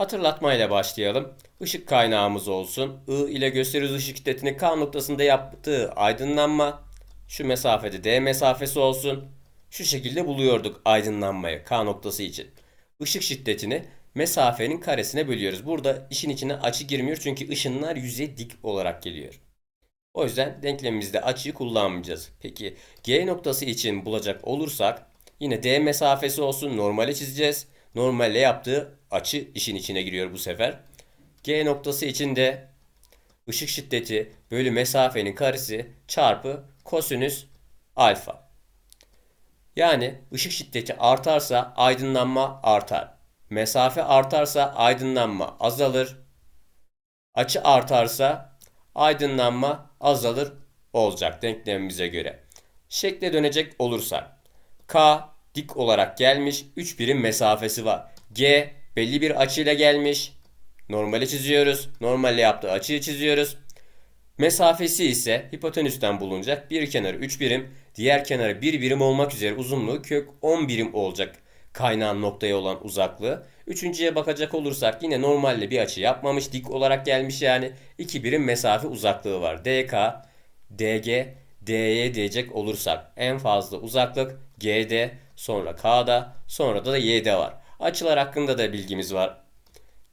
Hatırlatmayla başlayalım. Işık kaynağımız olsun. I ile gösteriyoruz ışık şiddetini K noktasında yaptığı aydınlanma. Şu mesafede D mesafesi olsun. Şu şekilde buluyorduk aydınlanmayı K noktası için. Işık şiddetini mesafenin karesine bölüyoruz. Burada işin içine açı girmiyor çünkü ışınlar yüzeye dik olarak geliyor. O yüzden denklemimizde açıyı kullanmayacağız. Peki G noktası için bulacak olursak yine D mesafesi olsun normale çizeceğiz. Normalle yaptığı açı işin içine giriyor bu sefer. G noktası için de ışık şiddeti bölü mesafenin karesi çarpı kosinüs alfa. Yani ışık şiddeti artarsa aydınlanma artar. Mesafe artarsa aydınlanma azalır. Açı artarsa aydınlanma azalır olacak denklemimize göre. Şekle dönecek olursak K dik olarak gelmiş 3 birim mesafesi var. G belli bir açıyla gelmiş. Normale çiziyoruz. Normalle yaptığı açıyı çiziyoruz. Mesafesi ise hipotenüsten bulunacak. Bir kenarı 3 birim, diğer kenarı 1 birim olmak üzere uzunluğu kök 10 birim olacak kaynağın noktaya olan uzaklığı. Üçüncüye bakacak olursak yine normalle bir açı yapmamış. Dik olarak gelmiş yani. 2 birim mesafe uzaklığı var. DK, DG, DY diyecek olursak en fazla uzaklık GD, sonra K'da, sonra da Y'de var. Açılar hakkında da bilgimiz var.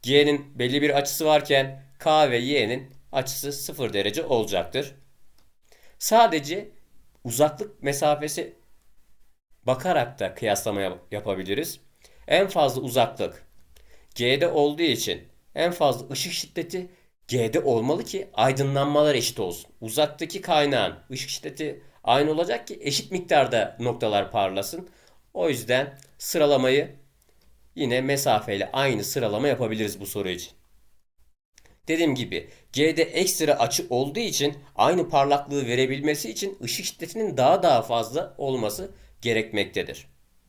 G'nin belli bir açısı varken K ve Y'nin açısı 0 derece olacaktır. Sadece uzaklık mesafesi bakarak da kıyaslama yap- yapabiliriz. En fazla uzaklık G'de olduğu için en fazla ışık şiddeti G'de olmalı ki aydınlanmalar eşit olsun. Uzaktaki kaynağın ışık şiddeti aynı olacak ki eşit miktarda noktalar parlasın. O yüzden sıralamayı yine mesafeyle aynı sıralama yapabiliriz bu soru için. Dediğim gibi G'de ekstra açı olduğu için aynı parlaklığı verebilmesi için ışık şiddetinin daha daha fazla olması gerekmektedir.